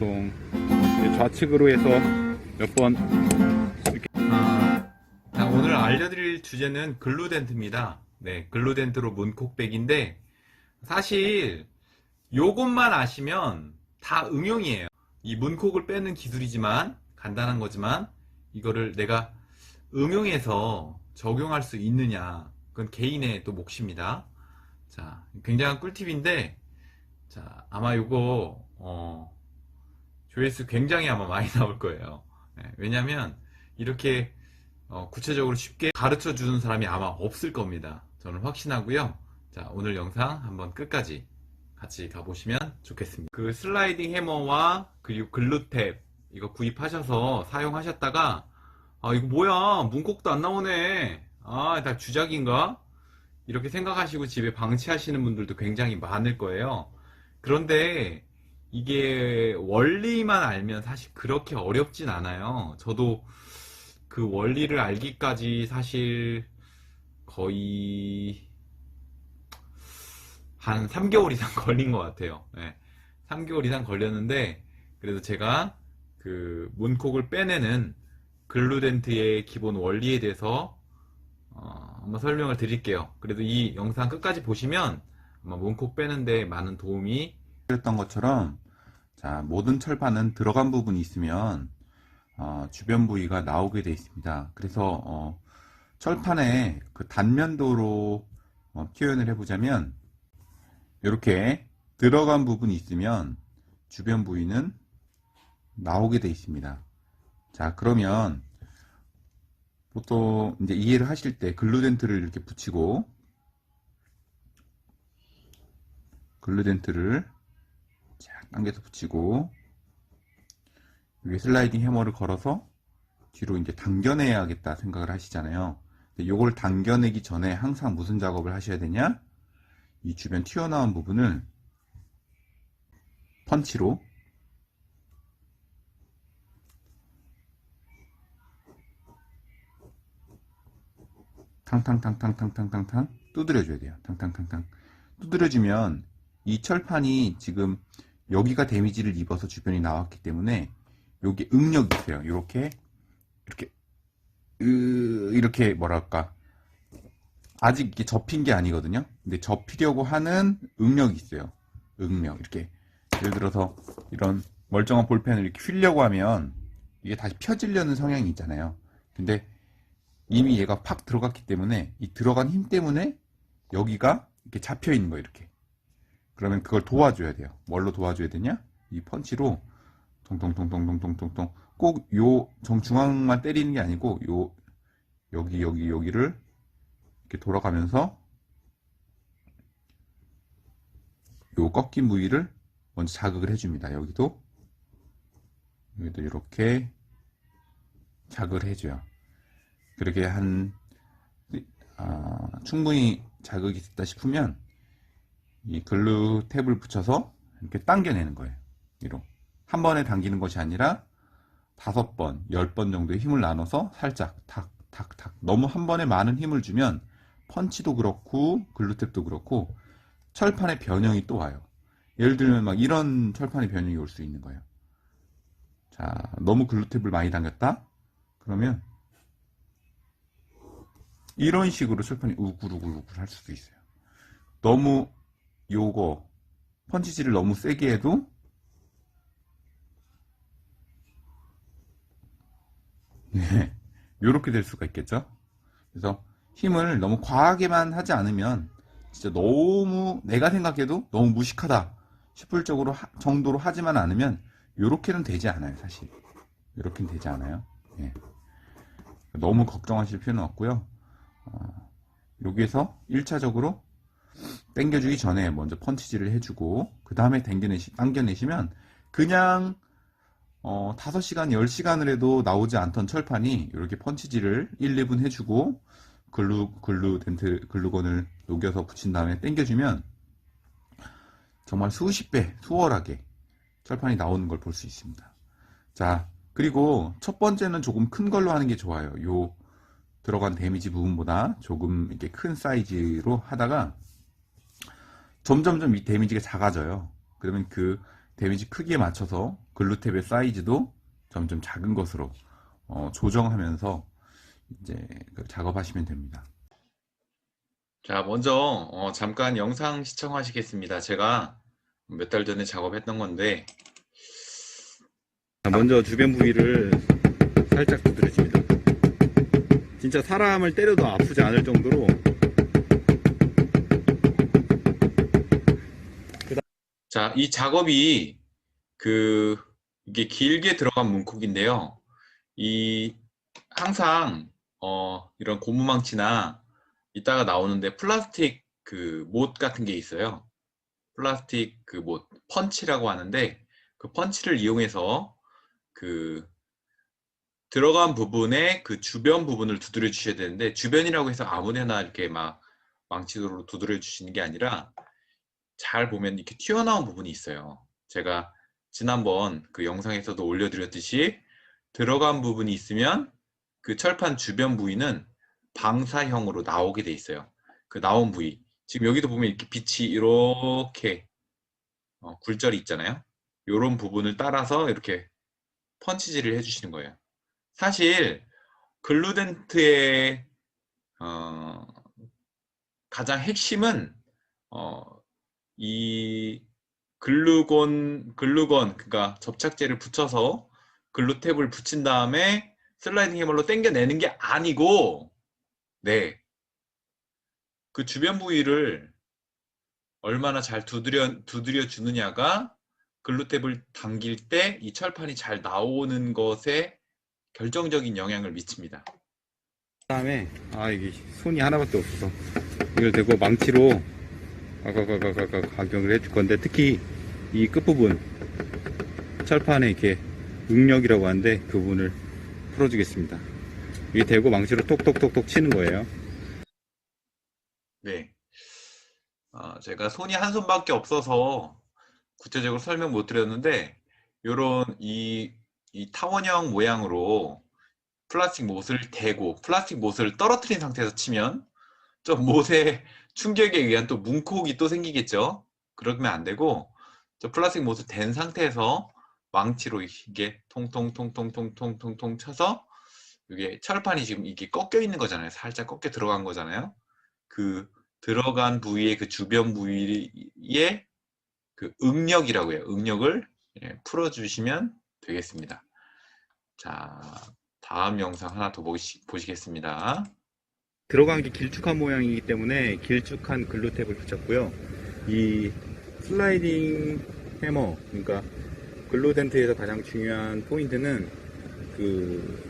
보통 좌측으로 해서 몇번 아, 자, 오늘 알려드릴 주제는 글루덴트입니다. 네, 글루덴트로 문콕백인데, 사실, 요것만 아시면 다 응용이에요. 이 문콕을 빼는 기술이지만, 간단한 거지만, 이거를 내가 응용해서 적용할 수 있느냐, 그건 개인의 또 몫입니다. 자, 굉장한 꿀팁인데, 자, 아마 요거, 어, 조회수 굉장히 아마 많이 나올 거예요. 네, 왜냐면, 이렇게 어, 구체적으로 쉽게 가르쳐 주는 사람이 아마 없을 겁니다. 저는 확신하고요. 자, 오늘 영상 한번 끝까지 같이 가보시면 좋겠습니다. 그 슬라이딩 해머와 그리고 글루탭 이거 구입하셔서 사용하셨다가 아, 이거 뭐야? 문콕도 안 나오네. 아, 다 주작인가? 이렇게 생각하시고 집에 방치하시는 분들도 굉장히 많을 거예요. 그런데 이게 원리만 알면 사실 그렇게 어렵진 않아요. 저도 그 원리를 알기까지 사실 거의 한 3개월 이상 걸린 것 같아요. 네. 3개월 이상 걸렸는데 그래도 제가 그 문콕을 빼내는 글루덴트의 기본 원리에 대해서 어, 한번 설명을 드릴게요. 그래도 이 영상 끝까지 보시면 아마 문콕 빼는데 많은 도움이 했던 것처럼 자 모든 철판은 들어간 부분이 있으면 어, 주변 부위가 나오게 되어 있습니다. 그래서 어, 철판의 그 단면도로 어, 표현을 해보자면 이렇게 들어간 부분이 있으면 주변 부위는 나오게 되어 있습니다. 자 그러면 보통 이제 이해를 하실 때 글루덴트를 이렇게 붙이고 글루덴트를 쫙 당겨서 붙이고 위에 슬라이딩 해머를 걸어서 뒤로 이제 당겨내야겠다 생각을 하시잖아요. 요걸 당겨내기 전에 항상 무슨 작업을 하셔야 되냐? 이 주변 튀어나온 부분을 펀치로 탕탕탕탕탕탕탕탕 두드려줘야 돼요. 탕탕탕탕 두드려주면 이 철판이 지금 여기가 데미지를 입어서 주변이 나왔기 때문에 여기 응력이 있어요. 이렇게 이렇게 으, 이렇게 뭐랄까 아직 이게 접힌 게 아니거든요. 근데 접히려고 하는 응력이 있어요. 응력 이렇게 예를 들어서 이런 멀쩡한 볼펜을 이렇게 휘려고 하면 이게 다시 펴지려는 성향이 있잖아요. 근데 이미 얘가 팍 들어갔기 때문에 이 들어간 힘 때문에 여기가 이렇게 잡혀 있는 거예요. 이렇게 그러면 그걸 도와줘야 돼요. 뭘로 도와줘야 되냐? 이 펀치로 통통통통통통통통 꼭요 정중앙만 때리는 게 아니고 요 여기 여기 여기를 이렇게 돌아가면서 요 꺾인 부위를 먼저 자극을 해줍니다. 여기도 여기도 이렇게 자극을 해줘요. 그렇게 한 아, 충분히 자극이 됐다 싶으면 이 글루 탭을 붙여서 이렇게 당겨내는 거예요. 위로. 한 번에 당기는 것이 아니라 다섯 번, 열 번 정도의 힘을 나눠서 살짝 탁, 탁, 탁. 너무 한 번에 많은 힘을 주면 펀치도 그렇고 글루탭도 그렇고 철판의 변형이 또 와요. 예를 들면 막 이런 철판의 변형이 올 수 있는 거예요. 자, 너무 글루탭을 많이 당겼다? 그러면 이런 식으로 철판이 우글우글 우글 할 수도 있어요. 너무 요거 펀치질을 너무 세게 해도 네, 요렇게 될 수가 있겠죠. 그래서 힘을 너무 과하게만 하지 않으면 진짜 너무 내가 생각해도 너무 무식하다 싶을 정도로, 하, 정도로 하지만 않으면 요렇게는 되지 않아요, 사실. 요렇게는 되지 않아요. 예. 너무 걱정하실 필요는 없고요. 어, 여기에서 1차적으로 당겨주기 전에 먼저 펀치질을 해주고 그 다음에 당겨내시, 당겨내시면 그냥 어, 5시간, 10시간을 해도 나오지 않던 철판이 이렇게 펀치질을 1, 2분 해주고 글루, 글루 덴트, 글루건을 녹여서 붙인 다음에 당겨주면 정말 수십 배 수월하게 철판이 나오는 걸 볼 수 있습니다. 자, 그리고 첫 번째는 조금 큰 걸로 하는 게 좋아요. 요 들어간 데미지 부분보다 조금 이렇게 큰 사이즈로 하다가 점점점 이 데미지가 작아져요. 그러면 그 데미지 크기에 맞춰서 글루탭의 사이즈도 점점 작은 것으로 어, 조정하면서 이제 그 작업하시면 됩니다. 자, 먼저 어, 잠깐 영상 시청하시겠습니다. 제가 몇 달 전에 작업했던 건데 먼저 주변 부위를 살짝 두드려줍니다. 진짜 사람을 때려도 아프지 않을 정도로 자, 이 작업이 그 이게 길게 들어간 문콕인데요. 이 항상 어 이런 고무망치나 이따가 나오는데 플라스틱 그 못 같은 게 있어요. 플라스틱 그 못 펀치라고 하는데 그 펀치를 이용해서 그 들어간 부분에 그 주변 부분을 두드려 주셔야 되는데 주변이라고 해서 아무데나 이렇게 막 망치로 두드려 주시는 게 아니라 잘 보면 이렇게 튀어나온 부분이 있어요. 제가 지난번 그 영상에서도 올려드렸듯이 들어간 부분이 있으면 그 철판 주변 부위는 방사형으로 나오게 돼 있어요. 그 나온 부위. 지금 여기도 보면 이렇게 빛이 이렇게 어, 굴절이 있잖아요. 이런 부분을 따라서 이렇게 펀치질을 해주시는 거예요. 사실 글루덴트의 어, 가장 핵심은 어, 이 글루건 글루건 그러니까 접착제를 붙여서 글루탭을 붙인 다음에 슬라이딩 해머로 당겨내는 게 아니고 네. 그 주변 부위를 얼마나 잘 두드려 두드려 주느냐가 글루탭을 당길 때 이 철판이 잘 나오는 것에 결정적인 영향을 미칩니다. 다음에 아 이게 손이 하나밖에 없어서 이걸 대고 망치로 가가가가가 가격을 해줄 건데 특히 이 끝부분 철판에 이렇게 응력이라고 하는데 그 부분을 풀어주겠습니다. 이게 대고 망치로 톡톡톡톡 치는 거예요. 네. 아, 제가 손이 한 손밖에 없어서 구체적으로 설명 못 드렸는데 요런 이, 이 타원형 모양으로 플라스틱 못을 대고 플라스틱 못을 떨어뜨린 상태에서 치면 좀 못의 충격에 의한 또 문콕이 또 생기겠죠. 그러면 안 되고 저 플라스틱 못을 댄 상태에서 망치로 이게 통통통통통통통통 쳐서 이게 철판이 지금 이게 꺾여 있는 거잖아요. 살짝 꺾여 들어간 거잖아요. 그 들어간 부위의 그 주변 부위의 그 응력이라고 해요. 응력을 예, 풀어주시면 되겠습니다. 자, 다음 영상 하나 더 보시, 보시겠습니다. 들어간 게 길쭉한 모양이기 때문에 길쭉한 글루탭을 붙였고요. 이 슬라이딩 해머, 그러니까 글루덴트에서 가장 중요한 포인트는 그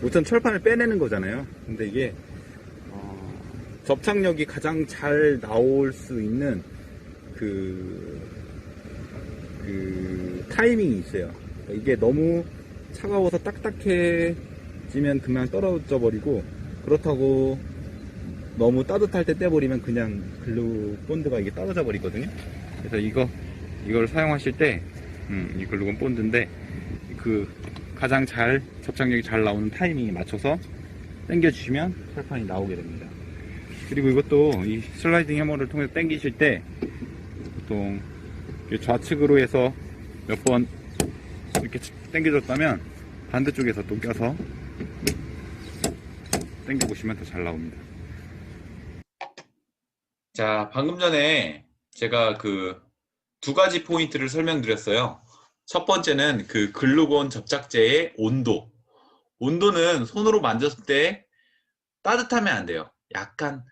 우선 철판을 빼내는 거잖아요. 근데 이게 어, 접착력이 가장 잘 나올 수 있는 그, 그 타이밍이 있어요. 이게 너무 차가워서 딱딱해지면 그냥 떨어져 버리고 그렇다고 너무 따뜻할 때 떼버리면 그냥 글루 본드가 이게 떨어져 버리거든요. 그래서 이거 이걸 사용하실 때, 음, 이 글루건 본드인데 그 가장 잘 접착력이 잘 나오는 타이밍에 맞춰서 당겨주시면 철판이 나오게 됩니다. 그리고 이것도 이 슬라이딩 해머를 통해서 당기실 때 보통 좌측으로 해서 몇 번 이렇게 당겨줬다면 반대쪽에서 또 껴서 당겨 보시면 더 잘 나옵니다. 자, 방금 전에 제가 그 두 가지 포인트를 설명드렸어요. 첫 번째는 그 글루건 접착제의 온도. 온도는 손으로 만졌을 때 따뜻하면 안 돼요. 약간,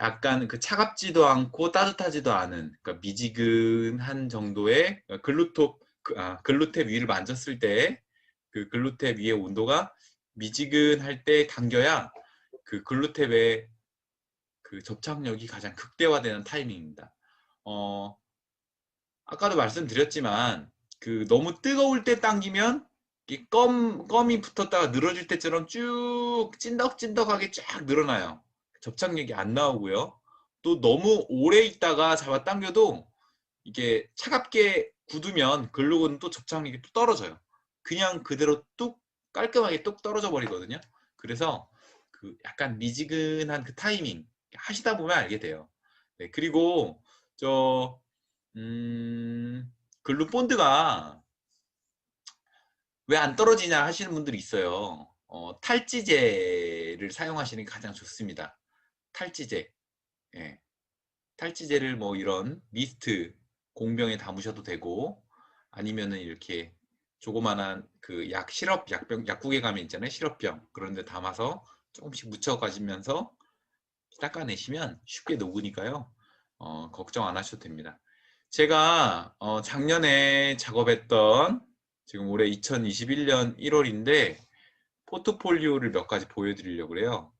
약간 그 차갑지도 않고 따뜻하지도 않은, 그러니까 미지근한 정도의 글루톱, 그, 아, 글루탭 위를 만졌을 때 그 글루탭 위의 온도가 미지근할 때 당겨야 그 글루탭의 그 접착력이 가장 극대화되는 타이밍입니다. 어, 아까도 말씀드렸지만 그 너무 뜨거울 때 당기면 이 껌, 껌이 붙었다가 늘어질 때처럼 쭉 찐덕찐덕하게 쫙 늘어나요. 접착력이 안 나오고요. 또 너무 오래 있다가 잡아 당겨도 이게 차갑게 굳으면 글루건 또 접착력이 또 떨어져요. 그냥 그대로 뚝 깔끔하게 뚝 떨어져 버리거든요. 그래서 그 약간 미지근한 그 타이밍 하시다 보면 알게 돼요. 네, 그리고 저 음, 글루 본드가 왜 안 떨어지냐 하시는 분들이 있어요. 어, 탈지제를 사용하시는 게 가장 좋습니다. 탈지제. 예. 탈지제를 뭐 이런 미스트 공병에 담으셔도 되고 아니면은 이렇게 조그만한 그 약 시럽 약병 약국에 가면 있잖아요 시럽병 그런 데 담아서 조금씩 묻혀 가시면서 닦아내시면 쉽게 녹으니까요 어, 걱정 안 하셔도 됩니다 제가 어, 작년에 작업했던 지금 올해 2021년 1월인데 포트폴리오를 몇 가지 보여드리려고 그래요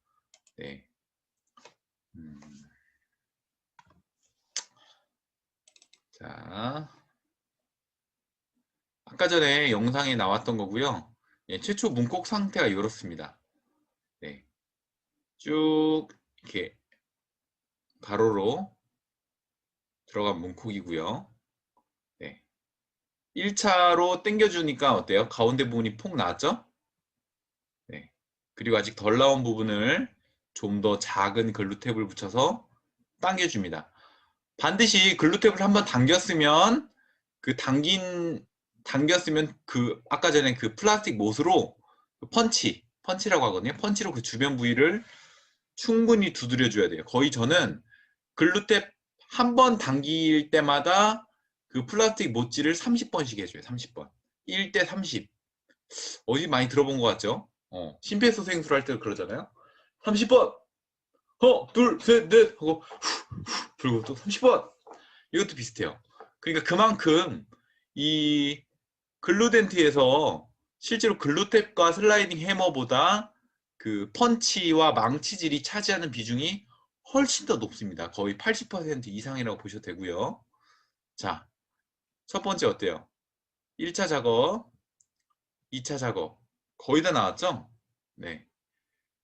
네. 음. 자 아까 전에 영상에 나왔던 거고요. 예, 최초 문콕 상태가 이렇습니다. 네. 쭉 이렇게 가로로 들어간 문콕이고요. 네. 1차로 당겨주니까 어때요? 가운데 부분이 폭 나왔죠? 네. 그리고 아직 덜 나온 부분을 좀 더 작은 글루 탭을 붙여서 당겨줍니다. 반드시 글루 탭을 한번 당겼으면 그 당긴 당겼으면 그 아까 전에 그 플라스틱 못으로 그 펀치 펀치라고 하거든요 펀치로 그 주변 부위를 충분히 두드려 줘야 돼요. 거의 저는 글루탭 한번 당길 때마다 그 플라스틱 못질을 30번씩 해줘요 30번. 1대 30 어디 많이 들어본 것 같죠? 어, 심폐소생술 할 때 그러잖아요. 30번. 어, 둘, 셋, 넷 하고 후, 후, 그리고 또 30번. 이것도 비슷해요. 그러니까 그만큼 이 글루덴트에서 실제로 글루탭과 슬라이딩 해머보다 그 펀치와 망치질이 차지하는 비중이 훨씬 더 높습니다. 거의 80% 이상이라고 보셔도 되고요. 자, 첫 번째 어때요? 1차 작업, 2차 작업 거의 다 나왔죠? 네.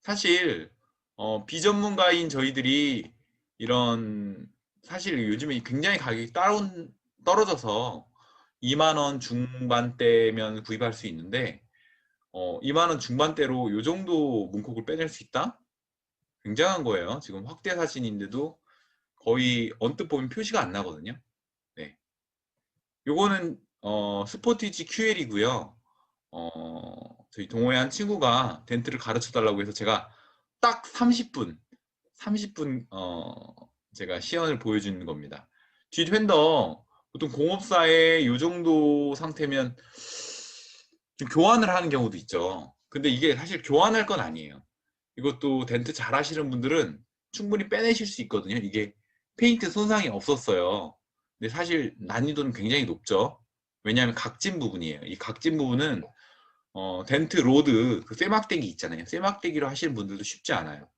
사실 어, 비전문가인 저희들이 이런 사실 요즘에 굉장히 가격이 다운 떨어져서 2만원 중반대면 구입할 수 있는데 어, 2만 원 중반대로 이 정도 문콕을 빼낼 수 있다? 굉장한 거예요. 지금 확대 사진인데도 거의 언뜻 보면 표시가 안 나거든요. 네. 요거는 어, 스포티지 QL이고요. 어, 저희 동호회 한 친구가 덴트를 가르쳐 달라고 해서 제가 딱 30분 30분 어, 제가 시연을 보여주는 겁니다. 뒤 팬더 보통 공업사에 이 정도 상태면 좀 교환을 하는 경우도 있죠. 근데 이게 사실 교환할 건 아니에요. 이것도 덴트 잘 하시는 분들은 충분히 빼내실 수 있거든요. 이게 페인트 손상이 없었어요. 근데 사실 난이도는 굉장히 높죠. 왜냐하면 각진 부분이에요. 이 각진 부분은 어, 덴트 로드 그 쇠막대기 있잖아요. 쇠막대기로 하시는 분들도 쉽지 않아요.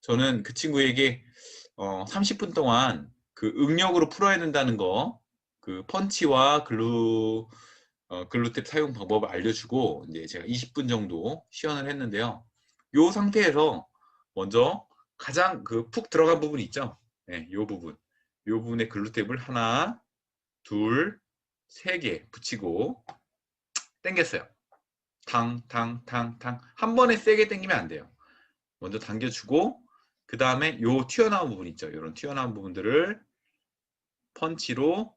저는 그 친구에게 어, 30분 동안 그 응력으로 풀어야 된다는 거, 그 펀치와 글루 어, 글루탭 사용 방법을 알려주고 이제 제가 20분 정도 시연을 했는데요. 이 상태에서 먼저 가장 그 푹 들어간 부분 있죠? 네, 이 부분. 이 부분에 글루탭을 하나, 둘, 세 개 붙이고 당겼어요. 탕, 탕, 탕, 탕. 한 번에 세게 당기면 안 돼요. 먼저 당겨주고 그 다음에 요 튀어나온 부분 있죠. 이런 튀어나온 부분들을 펀치로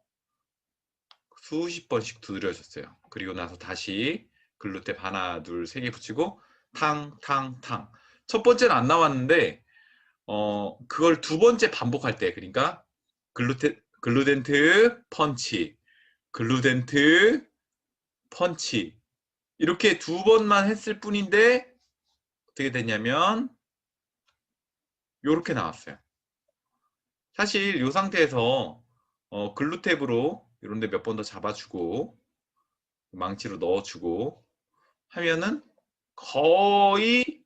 수십 번씩 두드려줬어요. 그리고 나서 다시 글루탭 하나, 둘, 세 개 붙이고 탕, 탕, 탕. 첫 번째는 안 나왔는데 어 그걸 두 번째 반복할 때 그러니까 글루테, 글루덴트 펀치, 글루덴트 펀치 이렇게 두 번만 했을 뿐인데 어떻게 됐냐면 요렇게 나왔어요. 사실 이 상태에서 어, 글루탭으로 이런 데 몇 번 더 잡아주고 망치로 넣어주고 하면은 거의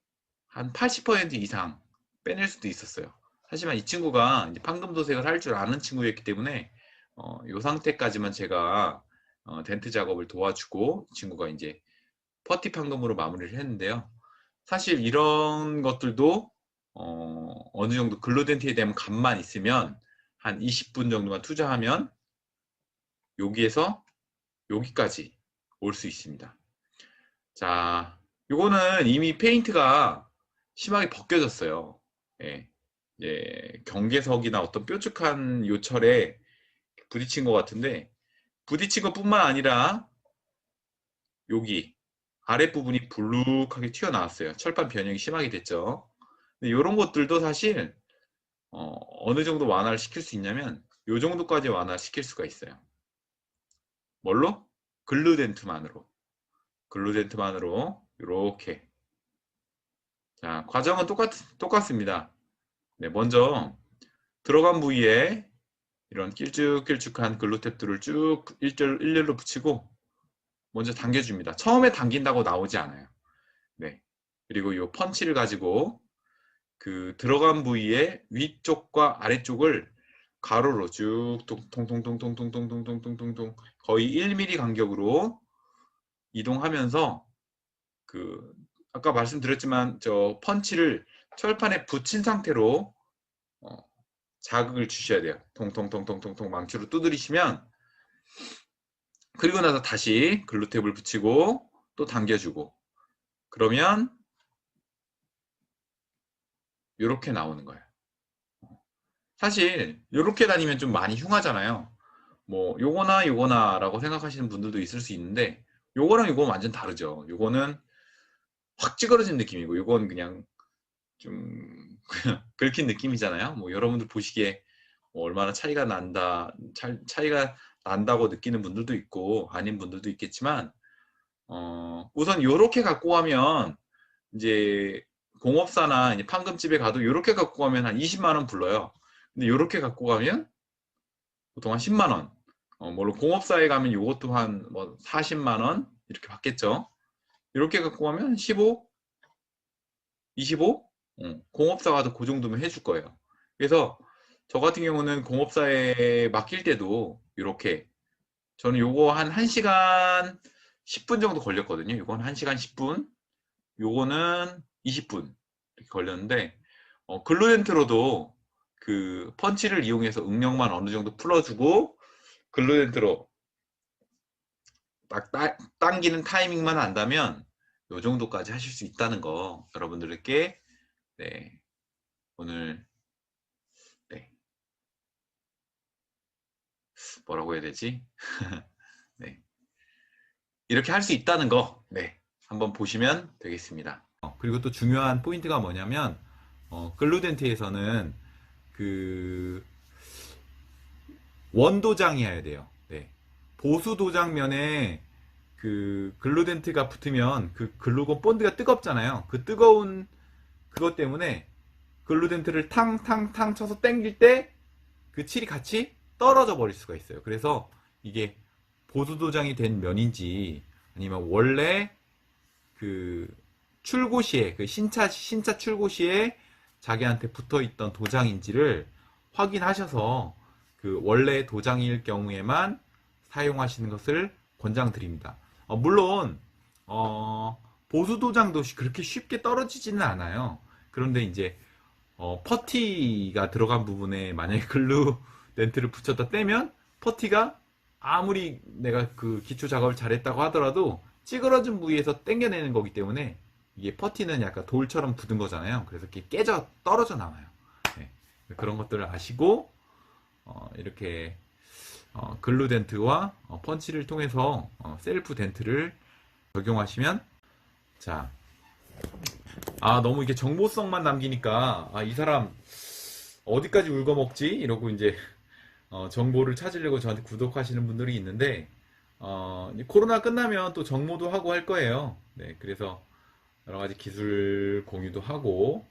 한 80% 이상 빼낼 수도 있었어요. 하지만 이 친구가 이제 판금 도색을 할 줄 아는 친구였기 때문에 어, 이 상태까지만 제가 어, 덴트 작업을 도와주고 이 친구가 이제 퍼티 판금으로 마무리를 했는데요. 사실 이런 것들도 어, 어느 정도 글루덴트에 대한 감만 있으면 한 20분 정도만 투자하면 여기에서 여기까지 올 수 있습니다. 자, 요거는 이미 페인트가 심하게 벗겨졌어요. 예, 예, 경계석이나 어떤 뾰족한 요철에 부딪힌 것 같은데 부딪힌 것뿐만 아니라 여기 아랫부분이 불룩하게 튀어나왔어요. 철판 변형이 심하게 됐죠. 이런 것들도 사실 어, 느 정도 완화를 시킬 수 있냐면 이 정도까지 완화를 시킬 수가 있어요. 뭘로? 글루덴트만으로. 글루덴트만으로 이렇게. 자, 과정은 똑같, 똑같습니다. 네, 먼저 들어간 부위에 이런 길쭉길쭉한 글루탭들을 쭉 일절, 일렬로 붙이고 먼저 당겨줍니다. 처음에 당긴다고 나오지 않아요. 네. 그리고 이 펀치를 가지고 그 들어간 부위의 위쪽과 아래쪽을 가로로 쭉 통통통통통통통통통통 거의 1mm 간격으로 이동하면서 그 아까 말씀드렸지만 저 펀치를 철판에 붙인 상태로 어, 자극을 주셔야 돼요. 통통통통통통 망치로 두드리시면 그리고 나서 다시 글루탭을 붙이고 또 당겨주고 그러면 이렇게 나오는 거예요. 사실 이렇게 다니면 좀 많이 흉하잖아요. 뭐 요거나 요거나라고 생각하시는 분들도 있을 수 있는데 요거랑 요거 완전 다르죠. 요거는 확 찌그러진 느낌이고 요건 그냥 좀 그냥 긁힌 느낌이잖아요. 뭐 여러분들 보시기에 뭐 얼마나 차이가 난다 차, 차이가 난다고 느끼는 분들도 있고 아닌 분들도 있겠지만 어, 우선 요렇게 갖고 가면 이제 공업사나 이제 판금집에 가도 요렇게 갖고 가면 한 20만 원 불러요. 근데 요렇게 갖고 가면 보통 한 10만 원. 어, 물론 공업사에 가면 요것도 한 뭐 40만 원 이렇게 받겠죠. 이렇게 갖고 가면 15, 25. 어, 공업사가도 그 정도면 해줄 거예요. 그래서 저 같은 경우는 공업사에 맡길 때도 이렇게 저는 요거 한 1시간 10분 정도 걸렸거든요. 요건 1시간 10분. 요거는 20분 이렇게 걸렸는데 어, 글루덴트로도 그 펀치를 이용해서 응력만 어느 정도 풀어주고 글루덴트로 딱 따, 당기는 타이밍만 안다면 요 정도까지 하실 수 있다는 거 여러분들께 네, 오늘 네. 뭐라고 해야 되지? 네. 이렇게 할 수 있다는 거 네, 한번 보시면 되겠습니다. 어, 그리고 또 중요한 포인트가 뭐냐면 어, 글루덴트에서는 그 원도장이어야 돼요. 네. 보수 도장면에 그 글루덴트가 붙으면 그 글루건 본드가 뜨겁잖아요. 그 뜨거운 그것 때문에 글루덴트를 탕탕탕 쳐서 당길 때 그 칠이 같이 떨어져 버릴 수가 있어요. 그래서 이게 보수 도장이 된 면인지 아니면 원래 그 출고 시에 그 신차 신차 출고 시에 자기한테 붙어 있던 도장인지를 확인하셔서 그 원래 도장일 경우에만 사용하시는 것을 권장드립니다. 어, 물론 어, 보수 도장도 그렇게 쉽게 떨어지지는 않아요. 그런데 이제 어, 퍼티가 들어간 부분에 만약에 글루 렌트를 붙였다 떼면 퍼티가 아무리 내가 그 기초 작업을 잘했다고 하더라도 찌그러진 부위에서 땡겨내는 거기 때문에 이게 퍼티는 약간 돌처럼 굳은 거잖아요. 그래서 이렇게 깨져 떨어져 나와요. 네. 그런 것들을 아시고 어, 이렇게 어, 글루 덴트와 어, 펀치를 통해서 어, 셀프 덴트를 적용하시면 자, 아 너무 이게 정보성만 남기니까 아, 이 사람 어디까지 울거먹지 이러고 이제 어, 정보를 찾으려고 저한테 구독하시는 분들이 있는데 어, 코로나 끝나면 또 정모도 하고 할 거예요. 네, 그래서 여러 가지 기술 공유도 하고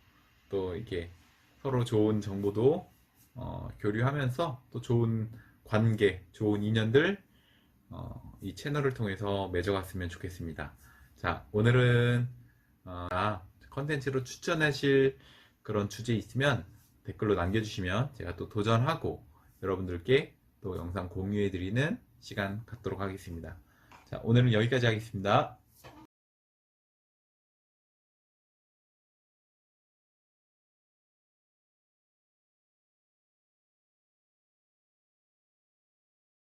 또 이렇게 서로 좋은 정보도 어, 교류하면서 또 좋은 관계, 좋은 인연들 어, 이 채널을 통해서 맺어갔으면 좋겠습니다. 자, 오늘은 어, 컨텐츠로 추천하실 그런 주제 있으면 댓글로 남겨주시면 제가 또 도전하고 여러분들께 또 영상 공유해드리는 시간 갖도록 하겠습니다. 자, 오늘은 여기까지 하겠습니다.